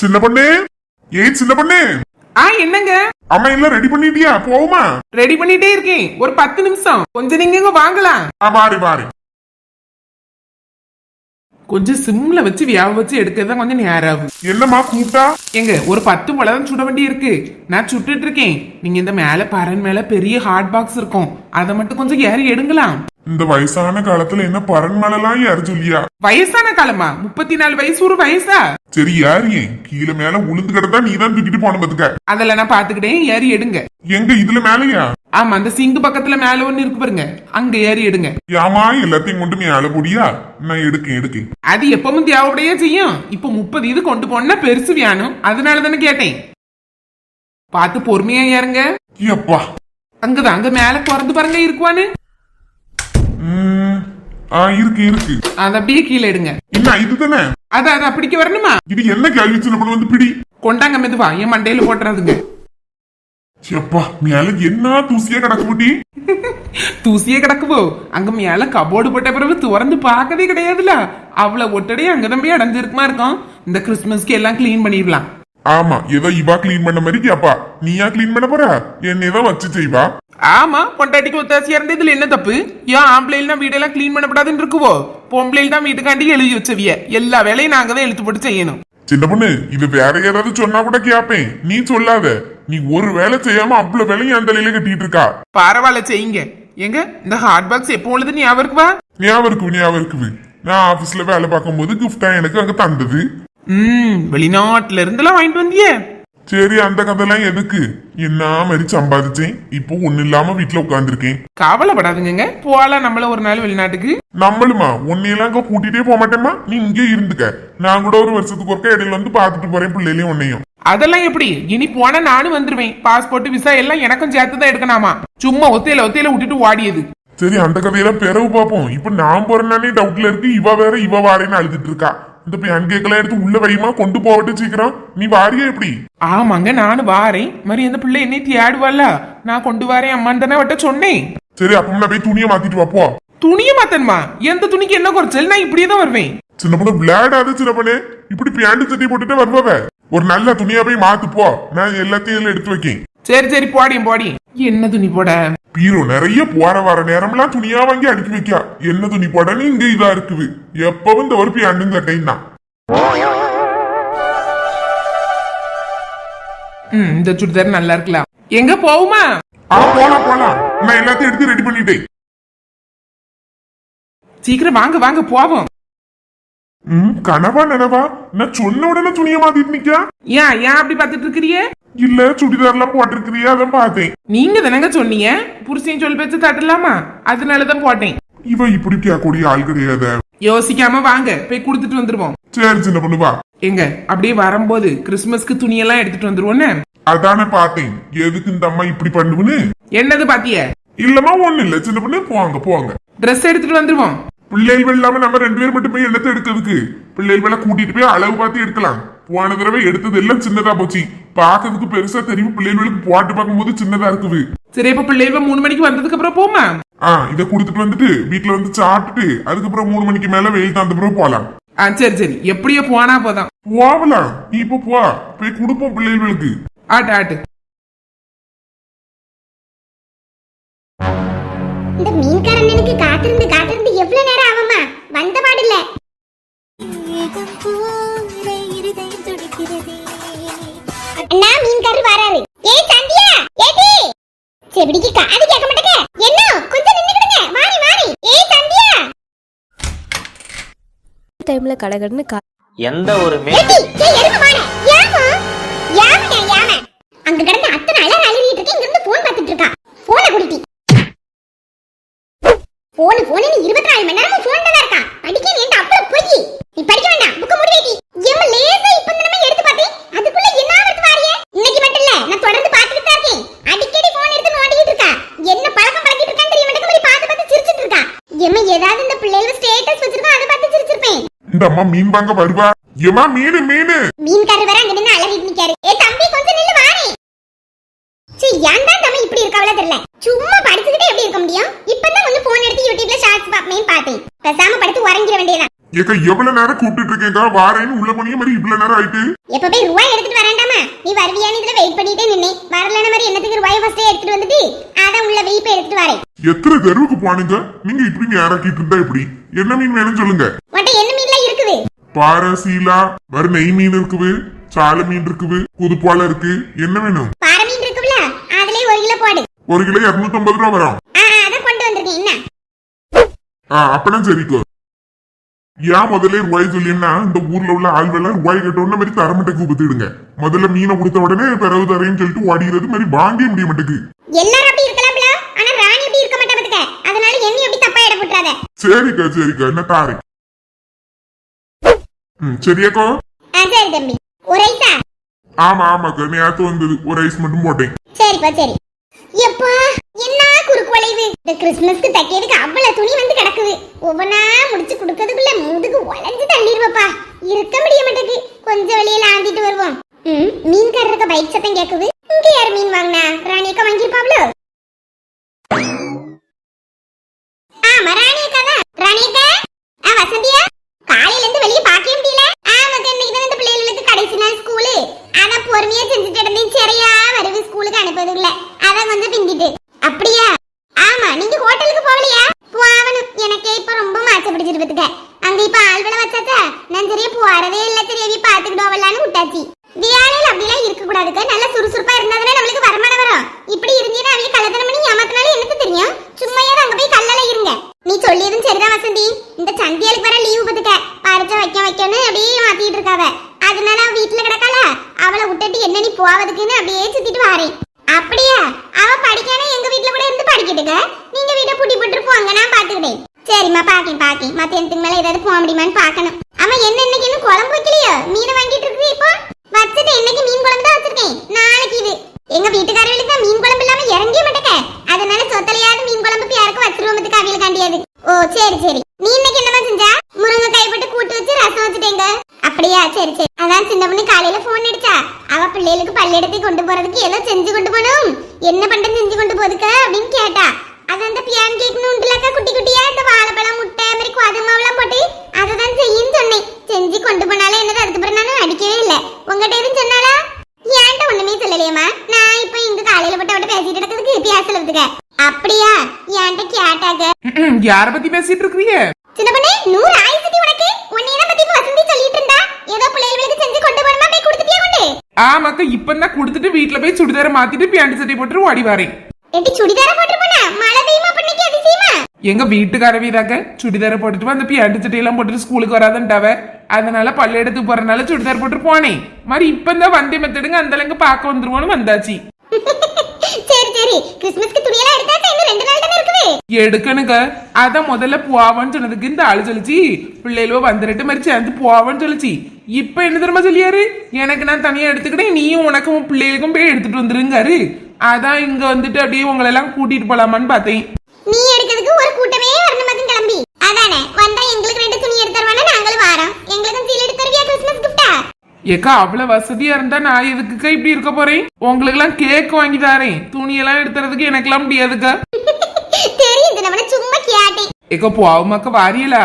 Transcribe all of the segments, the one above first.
சின்ன பொண்ணு. ஏய் சின்ன பொண்ணு. ஆ என்னங்க? அம்மா எல்லாம் ரெடி பண்ணிட்டியா? போகுமா ரெடி பண்ணிட்டே இருக்கேன். ஒரு பத்து நிமிஷம். கொஞ்சம் நீங்க வாங்கலாம். ஆ மாறி மாறி கொஞ்சம் சிம்ல வச்சு வியாப வச்சு எடுக்கிறது தான் கொஞ்சம் நேரம் ஆகும் என்னம்மா கூப்பிட்டா? எங்க ஒரு பத்து பழம் சுட வேண்டி இருக்கு. நான் சுட்டுட்டு இருக்கேன். நீங்க இந்த மேல பரன் மேல பெரிய ஹாட் பாக்ஸ் இருக்கும். அதை மட்டும் கொஞ்சம் ஏறி எடுங்களாம் இந்த வயசான காலத்துல என்ன பரன் மேலாம் யாரு சொல்லியா? வயசான காலமா? முப்பத்தி நாலு வயசு ஒரு வயசா? சரி யாரு ஏன்? கீழே மேல உளுந்து கிடந்தா நீ தான் தூக்கிட்டு போன பாத்துக்க. அதெல்லாம் நான் பாத்துக்கிட்டேன் ஏறி எடுங்க. எங்க இதுல மேலயா? ஆமா அந்த சிங்கு பக்கத்துல மேல ஒண்ணு இருக்கு பாருங்க. அங்க ஏறி எடுங்க. ஏமா எல்லாத்தையும் கொண்டு மேல போடியா? நான் எடுக்கேன் எடுக்கேன். அது எப்பவும் தேவைப்படையே செய்யும். இப்போ முப்பது இது கொண்டு போனா பெருசு வேணும் அதனால தானே கேட்டேன். பார்த்து பொறுமையா ஏறுங்க. எப்பா அங்கதான் அங்க மேல பிறந்து பாருங்க இருக்குவான்னு. உம், ஆ இருக்கு இருக்கு. அதை அப்படியே கீழே எடுங்க என்ன இதுதானே? அத அதை அப்படிக்க வரணுமா? இது என்ன கேள்வி சின்ன பொண்ணு வந்து பிடி? கொண்டாங்க மெதுவா என் மண்டையில போட்டுறாதுங்க. எப்பா மேல என்ன தூசியா கிடக்கு முடி தூசியே கிடக்குவோ? அங்க மேல கபோர்டு போட்ட பிறகு திறந்து பார்க்கவே கிடையாதுல. அவ்வளவு ஒட்டடையே அங்கதான் போய் அடைஞ்சிருக்குமா இருக்கும். இந்த கிறிஸ்துமஸ்க்கு எல்லாம் க்ளீன் பண்ணிடலாம். ஆமா ஏதோ இவா கிளீன் பண்ண மாதிரி கேப்பா நீயா கிளீன் பண்ண போற? என்னதான் வச்சு செய்வா. ஆமா பொண்டாட்டிக்கு ஒத்தாசியா இருந்த இதுல என்ன தப்பு? ஏன் ஆம்பளைனா வீடெல்லாம் க்ளீன் பண்ணப்படாதுன்னு இருக்குவோ? பொம்பளையில் தான் வீட்டுக்காண்டி எழுதி வச்சவிய. எல்லா வேலையும் நாங்க தான் எழுத்து போட்டு செய்யணும். சின்ன பொண்ணு இது வேற யாராவது சொன்னா கூட கேப்பேன். நீ சொல்லாத. நீ ஒரு வேலை செய்யாம அவ்வளவு வேலையும் அந்த தலையில கட்டிட்டு இருக்கா? பரவாயில்ல செய்யுங்க. எங்க? இந்த ஹாட் பாக்ஸ் எப்போ உள்ளது ஞாபகம் இருக்குவா? ஞாபகம் இருக்கு ஞாபகம் இருக்குது நான் ஆபீஸ்ல வேலை பார்க்கும்போது கிஃப்டா எனக்கு அங்க தந்தது. ம் வெளிநாட்டுல இருந்தெல்லாம் வாங்கிட்டு வந்தியே. சரி அந்த கதைலாம் எதுக்கு? என்ன மாதிரி சம்பாதிச்சேன்? இப்போ ஒண்ணு இல்லாம வீட்டுல உட்காந்துருக்கேன் கவலைப்படாதுங்க போகலாம் நம்மள ஒரு நாள் வெளிநாட்டுக்கு. நம்மளுமா? உன்னையெல்லாம் அங்க கூட்டிட்டே போக மாட்டேமா நீ இங்கே இருந்துக்க. நான் கூட ஒரு வருஷத்துக்கு ஒருக்கா இடையில வந்து பாத்துட்டு போறேன் பிள்ளைகளையும் உன்னையும். அதெல்லாம் எப்படி? இனி போனா நானும் வந்துருவேன். பாஸ்போர்ட் விசா எல்லாம் எனக்கும் சேர்த்து தான் எடுக்கணாமா சும்மா ஒத்தையில ஒத்தையில விட்டுட்டு ஓடியது. சரி அந்த கதையெல்லாம் பிறகு பார்ப்போம். இப்ப நான் போறேன்னானே டவுட்ல இருக்கு இவ வேற இவ வாரேன்னு அழுதுட்டு இருக்கா. இந்த பேன் கேக்கெல்லாம் எடுத்து உள்ள வையுமா கொண்டு போகட்டு சீக்கிரம். நீ வாரியா எப்படி? ஆமாங்க நானும் வாரேன். மாதிரி அந்த பிள்ளை என்னை தேடுவாள்ல நான் கொண்டு வரேன் அம்மான்னு தானே வட்ட சொன்னேன். சரி அப்ப நான் போய் துணியை மாத்திட்டு வாப்போ துணிய மாத்தன்மா எந்த துணிக்கு என்ன குறைச்சல்? நான் இப்படியே தான் வருவேன். சின்ன பொண்ணு விளையாடாத சின்ன பொண்ணு. இப்படி பேண்ட் சட்டி போட்டுட்டு வருவவ. ஒரு நல்ல துணியா போய் மாத்து போ. நான் எல்லாத்தையும் எடுத்து வைக்கேன். சரி சரி போடியும் போடி என்ன துணி போட? பீரோ நிறைய போற வர நேரம்லாம் துணியா வாங்கி அடுக்கி வைக்கா. என்ன துணி போடன்னு இங்க இதா இருக்குது. எப்பவும் இந்த ஒரு பேண்டும் சட்டையும் தான். ம் இந்த சுடிதார் நல்லா இருக்கலாம். எங்க போகுமா ஆ போலாம் போலாம். நான் எல்லாத்தையும் எடுத்து ரெடி பண்ணிட்டேன். சீக்கிரம் வாங்க வாங்க போவோம். ம் கனவா நனவா? நான் சொன்ன உடனே துணியை மாத்திட்டு நிக்கா. ஏன் ஏன் அப்படி பார்த்துட்டு இருக்கிறியே? இல்ல சுடிதார்லாம் போட்டிருக்கிறியா? அதான் பார்த்தேன். நீங்க தானங்க சொன்னீங்க? புருஷன் சொல் பேச்சு தட்டலாமா? அதனாலதான் போட்டேன். இவ இப்படி கேட்கக்கூடிய ஆள் கிடையாது? யோசிக்காம வாங்க போய் கொடுத்துட்டு வந்துருவோம். சரி சின்ன பொண்ணு வா. எங்க அப்படியே வரும்போது கிறிஸ்துமஸ்க்கு துணியெல்லாம் எடுத்துட்டு வந்துருவோன்னு அதானே பார்த்தேன். எதுக்கு இந்த அம்மா இப்படி பண்ணுவுன்னு? என்னது பாத்திய? இல்லம்மா ஒண்ணு இல்ல. சின்ன பொண்ணு போவாங்க போவாங்க ட்ரெஸ் எடுத்துட்டு வந்துருவோம். பிள்ளைகள் இல்லாம நம்ம ரெண்டு பேர் மட்டும் போய் என்னத்தை எடுக்கிறதுக்கு? பிள்ளைகள் கூட்டிட்டு போய் அளவு பார்த்து எடுக்கலாம். போன தடவை எடுத்தது எல்லாம் சின்னதா போச்சு. பார்க்கறதுக்கு பெருசா தெரியும். பிள்ளைகளுக்கு போட்டு பார்க்கும்போது சின்னதா இருக்குது சரி இப்ப பிள்ளைகள் மூணு மணிக்கு வந்ததுக்கு அப்புறம் போமா ஆ இத குடுத்துட்டு வந்துட்டு வீட்டுல வந்து சாப்பிட்டுட்டு அதுக்கப்புறம் மூணு மணிக்கு மேல வெயில் தாந்த பிறகு போலாம். ஆ சரி சரி. எப்படியோ போனா போதும். போகலாம் நீ இப்ப போ. போய் கொடுப்போம் பிள்ளைகளுக்கு. ஆட்டு ஆட்டு. செவிடிக்கு காது கேட்க மாட்டேங்க. என்ன கொஞ்சம் நின்னுக்கிடுங்க. வாரி வாரி ஏய் சந்தியா டைம்ல கடகடன்னு கா எந்த ஒரு மே ஏய் எருமை மாடு யாமா? யாமையா யாமை? அங்க கிடந்து அத்தனை அலற அலறிட்டு இருக்கு. இங்க இருந்து போன் பார்த்துட்டு இருக்கா. போனை குடிட்டி. போனு போனு இருபத்தி நாலு மணி நேரமும் போன் தான் இருக்கா. படிக்க நீ அவ்வளவு பொய். நீ படிக்க வேண்டாம் புக்க முடி வைக்கி எம்ம லேசா இப்ப இந்த நம்ம எடுத்து பார்த்தேன் அதுக்குள்ள என்ன எடுத்து வாரியே இன்னைக்கு மட்டும் இல்ல நான் தொடர்ந்து பார்த்துட்டு தான் இருக்கேன் அடிக்கடி போன் எடுத்து நோண்டிட்டு இருக்கா என்ன பழக்கம் பழக்கிட்டு இருக்கான்னு தெரிய மாட்டேங்க மாதிரி பார்த்து பார்த்து சிரிச்சிட்டு இருக்கா எம்ம ஏதாவது இந்த பிள்ளைகள் ஸ்டேட்டஸ் வச்சிருக்கா அதை பார்த்து சிரிச்சிருப்பேன் இந்த அம்மா மீன் வாங்க வருவா. ஏமா மீன் மீன். மீன்காரர் வேற அங்க நின்னு அலறிட்டு நிக்காரு. ஏ தம்பி கொஞ்சம் நில்லு வாரே சீ ஏன்டா தம்பி இப்படி இருக்காவல தெரியல. சும்மா படிச்சுக்கிட்டே எப்படி இருக்க முடியும்? இப்பதான் வந்து போன் எடுத்து யூடியூப்ல ஷார்ட்ஸ் பாப்பேன் பார்த்தேன். பேசாம படுத்து உறங்கிட வேண்டியதான் ஏக்கா எவ்வளவு நேரம் கூப்பிட்டு இருக்கேக்கா வாரேன்னு உள்ள போனிய மாதிரி இவ்வளவு நேரம் ஆயிட்டு. எப்ப போய் ரூபாய் எடுத்துட்டு வரேன்டாமா? நீ வருவியான்னு இதுல வெயிட் பண்ணிட்டே நின்னே வரலன மாதிரி என்னத்துக்கு ரூபாய் ஃபர்ஸ்டே எடுத்துட்டு வந்துட்டு அதான் உள்ள வெயிட் எடுத்துட்டு வரேன். எத்தனை தெருவுக்கு போனீங்க? நீங்க இப்படி நேராக்கிட்டு இருந்தா எப்படி? என்ன மீன் வேணும்னு சொல்லுங்க உன்ட்ட என்ன மீன்லாம் இருக்குது பாறை சீலா வர நெய் மீன் இருக்குது சால மீன் இருக்குது புதுப்பால இருக்கு என்ன வேணும்? பாறை மீன் இருக்குல்ல அதுலயே ஒரு கிலோ போடு. ஒரு கிலோ இருநூத்தம்பது ரூபா வரும். அதான் கொண்டு வந்திருக்கேன் என்ன ஆ அப்பனா சரிக்கோ. ஏன் முதல்ல ரூபாய் சொல்லினா இந்த ஊர்ல உள்ள ஆள்வெல்லாம் ரூபாய் கேட்டோன்னு மாதிரி தரமட்டை கூப்பிட்டுடுங்க முதல்ல மீனை கொடுத்த உடனே பிறகு தரேன்னு சொல்லிட்டு ஓடிக்கிறது மாதிரி வாங்க முடிய மாட்டேங்குது. எல்லாரும் அப்படி இருக்கலாம்ல ஆனா ராணி அப்படி இருக்க மாட்டா பாத்துக்க அதனால என்ன அப்படி தப்பா இட போட்டுறாத. சரிக்கா சரிக்கா என்ன தாரேன். ம் சரியாக்கோ ஆ சரி தம்பி. ஒரு ஐசா ஆமா ஆமாக்கா நேத்து வந்தது ஒரு ஐஸ் மட்டும் போட்டேன். சரிப்பா சரி. எப்பா என்ன குறுக்கு வளைவு? இந்த கிறிஸ்மஸ்க்கு தைக்கிறதுக்கு அவ்வளவு துணி வந்து கிடக்குது. ஒவ்வொன்னா முடிச்சு கொடுக்கறதுக்குள்ள முதுகு உழைஞ்சு தள்ளிடுவப்பா. இருக்க முடிய மாட்டேங்குது. கொஞ்சம் வெளியில ஆந்திட்டு வருவோம். ம் மீன்காரருக்கு பைக் சத்தம் கேக்குது. இங்க யார் மீன் வாங்கினா? ராணியக்கா வாங்கிருப்பாப்ளோ ஆமா ராணியக்கா தான் ராணியக்கா ஆ வசந்தியா காலையில இருந்து வெளிய பார்க்கவே முடியல ஆமா இன்னைக்கு தான் இந்த பிள்ளைகளுக்கு கடைசி நாள் ஸ்கூலு அதான் பொறுமையா செஞ்சுட்டு இருந்தேன் சரியா வருது ஸ்கூலுக்கு அனுப்புறதுக்குள்ள அதான் கொஞ்சம் பிந்திட்டு. அப்படியா? ஆமா நீங்க ஹோட்டலுக்கு போகலையா? போகணும் எனக்கு இப்ப ரொம்ப மாச்ச பிடிச்சிட்டு அங்க இப்ப ஆள்வள வச்சாச்சா? நான் சரியா போறதே இல்ல. சரியாவி பாத்துக்கிட்டோவலான்னு விட்டாச்சு. வேலையில அப்படிலாம் இருக்க கூடாதுக்க நல்ல சுறுசுறுப்பா இருந்தாதானே நம்மளுக்கு வருமானம் வரும். இப்படி இருந்தீங்கன்னா அவங்க கள்ளத்தனம் பண்ணி ஏமாத்தினாலும் எனக்கு தெரியும் சும்மையாவது அங்க போய் கல்லால இருங்க? நீ சொல்லியதும் சரிதான் வசந்தி. இந்த சந்தியாளுக்கு வர லீவு பத்துக்க. பறிச்ச வைக்க வைக்கன்னு அப்படியே மாத்திட்டு இருக்காவ. அதனால வீட்டுல கிடக்கால அவளை விட்டுட்டு என்ன நீ போவதுக்குன்னு அப்படியே சுத்திட்டு வாரேன். அப்படியா? அவ படிக்கானே எங்க வீட்டுல கூட இருந்து படிக்கிட்டுங்க. நீங்க வீட்டை பூட்டி போட்டு போங்க நான் பாத்துக்கிட்டேன். சரிம்மா பாக்கேன் பாக்கேன். மத்தியானத்துக்கு மேல ஏதாவது போக முடியுமான்னு பாக்கணும். அவன் என்ன இன்னைக்கு இன்னும் குழம்பு வைக்கலையோ மீனை வாங்கிட்டு இருக்கு இப்போ வச்சுட்டு இன்னைக்கு மீன் குழம்பு தான் வச்சிருக்கேன் நாளைக்கு இது எங்க வீட்டுக்காரர்களுக்கு தான் மீன் குழம்பு இல்லாம இறங்கிய மாட்டேக்க அதனால சொத்தலையாவது மீன் குழம்பு யாருக்கும் வச்சிருவோம் அவியல் காண்டியாது ஓ சரி சரி நீ இன்னைக்கு என்னமா செஞ்சா முருங்கை கைப்பட்டு கூட்டு வச்சு ரசம் வச்சுட்டேங்க அப்படியா சரி சரி அதான் சின்ன பொண்ணு காலையில போன் அடிச்சா அவ பிள்ளைகளுக்கு பள்ளியிடத்தை கொண்டு போறதுக்கு ஏதோ செஞ்சு கொண்டு போகணும்? என்ன பண்டம் செஞ்சு கொண்டு போதுக்க? அப்படின்னு கேட்டா அது அந்த பியான் கேக் நுண்டுலக்கா குட்டி குட்டியா? இந்த வாழைப்பழம் முட்டை மாதிரி கோதுமாவெல்லாம் போட்டு அதை தான் செய்யும் சொன்னேன். செஞ்சு கொண்டு போனாலே என்னது? அதுக்கப்புறம் நானும் அடிக்கவே இல்லை. உங்ககிட்ட எதுவும் சொன்னாலா ஏன்ட்ட ஒண்ணுமே சொல்லலையம்மா. நான் இப்ப இங்க காலையில போட்டு அவட்ட பேசிட்டு இருக்கிறதுக்கு பேசல விட்டுக்க அப்படியா? என்கிட்ட கேட்டாங்க யார பத்தி பேசிட்டு இருக்கிறீங்க? சின்ன பண்ணே நூறு ஆயிரத்தி உனக்கு உன்னைய பத்தி இப்ப வசந்தி சொல்லிட்டு இருந்தா ஏதோ பிள்ளைகளுக்கு செஞ்சு கொண்டு போனமா போய் கொடுத்துட்டியா ஆமாக்கா இப்பதான் கொடுத்துட்டு வீட்டுல போய் சுடிதார மாத்திட்டு பேண்ட் சட்டை போட்டு ஓடி வரேன். எட்டி சுடிதார போட்டு போனா? மழை பெய்யுமா பண்ணிக்கு அதிசயமா? எங்க வீட்டுக்காரவி தாக்க சுடிதார போட்டுட்டு வந்து பேண்ட் சட்டையெல்லாம் போட்டுட்டு ஸ்கூலுக்கு வராதன்ட்டாவ. அதனால பள்ளியிடத்துக்கு போறனால சுடிதார் போட்டு போனேன். மாதிரி இப்பதான் வண்டி மெத்தடுங்க அந்த அளவுக்கு பார்க்க வந்துருவோன்னு வந்தாச்சு. சரி சரி. கிறிஸ்மஸ்க்கு துணியெல்லாம் எடுத்தாச்சா? இன்னும் ரெண்டு நாள் தானே இருக்குது எடுக்கணுங்க. அதான் முதல்ல போவான்னு சொன்னதுக்கு இந்த ஆளு சொல்லிச்சு. பிள்ளைகளோ வந்துட்டு மாதிரி சேர்ந்து போவான்னு சொல்லிச்சு. இப்ப என்ன தெரியுமா சொல்லியாரு? எனக்கு நான் தனியா எடுத்துக்கிட்டேன் நீயும் உனக்கும் உன் பிள்ளைகளுக்கும் போய் எடுத்துட்டு வந்துருங்காரு. அதான் இங்க வந்துட்டு அப்படியே உங்களை எல்லாம் கூட்டிட்டு போலாமான்னு பார்த்தேன். நீ எடுக்கிறதுக்கு ஒரு கூட்டமே வரணும் மகன் கிளம்பி அதானே வந்தா எங்களுக்கு ரெண்டு துணி எடுத்து தருவானா நாங்களும் வாரோம் எங்களுக்கும் சீல் எடுத்து தருவியா கிறிஸ்மஸ் கிஃப்டா ஏக்கா அவ்வளவு வசதியா இருந்தா நான் எதுக்குக்கா இப்படி இருக்க போறேன்? உங்களுக்கு எல்லாம் கேக் வாங்கி தரேன். துணியெல்லாம் எடுத்துறதுக்கு எனக்கெல்லாம் முடியாதுக்கா. தெரியும் இது நம்ம சும்மா கேட்டேன் ஏக்கா போவாமாக்கா வாரியலா?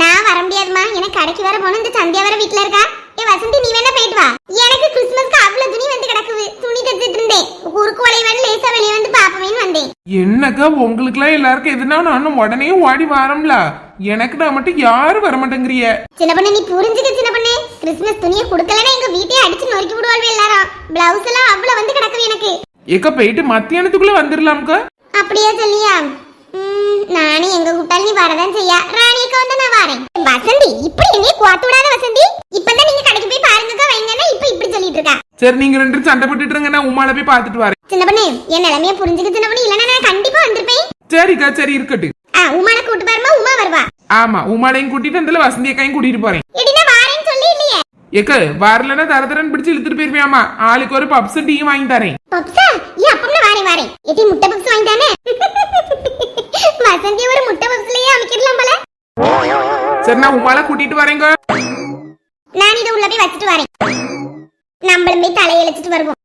நான் வர முடியாதுமா எனக்கு கடைக்கு வர போகணும். இந்த சந்தியா வர வீட்ல இருக்கா? ஏ வசந்தி நீ வேணா போயிட்டு வா. எனக்கு கிறிஸ்மஸ்க்கு அவ்வளவு துணி வந்து கிடக்குது. துணி தச்சுட்டு இருந்தேன். குறுக்கு வளைவு வந்து லேசா வெளியே வந்து பாப்பமேன்னு வந்தேன். என்னக்கா உங்களுக்குலாம் எல்லாருக்கும் எதுனா நானும் உடனே ஓடி வாரம்ல? எனக்கு நான் மட்டும் யாரும் வர மாட்டேங்கிறிய சின்ன பொண்ணு நீ புரிஞ்சுக்க சின்ன பொண்ணு. கிறிஸ்மஸ் துணியை கொடுக்கலன்னா எங்க வீட்டையே அடிச்சு நொறுக்கி விடுவாள் எல்லாரும் பிளவுஸ் எல்லாம் அவ்வளவு வந்து கிடக்குது எனக்கு. ஏக்கா போயிட்டு மத்தியானத்துக்குள்ள வந்துடலாம்க்கா அப்படியா சொல்லியா? நானே எங்க கூப்பிட்டாலும் நீ வரதான் செய்யா. ராணிக்கு வந்து நான் வரேன். வசந்தி இப்படி என்னைய குவாத்து விடாத வசந்தி. இப்பதான் நீங்க கடைக்கு போய் பாருங்கக்கா வைங்கன்னா இப்ப இப்படி சொல்லிட்டு இருக்கா. சரி நீங்க ரெண்டு சண்டை போட்டுட்டு இருங்க நான் உமால போய் பார்த்துட்டு வரேன். சின்ன பொண்ணு என் நிலைமைய புரிஞ்சுக்க சின்ன பொண்ணு இல்லைன்னா நான் கண்டிப்பா வந்திருப்பேன். சரிக்கா சரி இருக்கட்டு ஆ உமான கூட்டு பாருமா உமா வருவா ஆமா உமாலையும் கூட்டிட்டு அந்த வசந்தி அக்காயும் கூட்டிட்டு போறேன். ஏக்க வரலன்னா தர தரன்னு பிடிச்சு இழுத்துட்டு போயிருவியாமா? ஆளுக்கு ஒரு பப்ஸ் டீயும் வாங்கி தரேன். பப்ஸா ஏ அப்பம்னா வாரேன் முட்டை பப்ஸ் வாங்கி தானே? வசந்தி ஒரு முட்டை பப்ஸ்லயே அமைக்கிடலாம் போல. சரி நான் உமால கூட்டிட்டு வரேங்க நான் இதை உள்ள போய் வச்சுட்டு வரேன். நம்மளும் போய் தலையை இழைச்சிட்டு வருவோம்.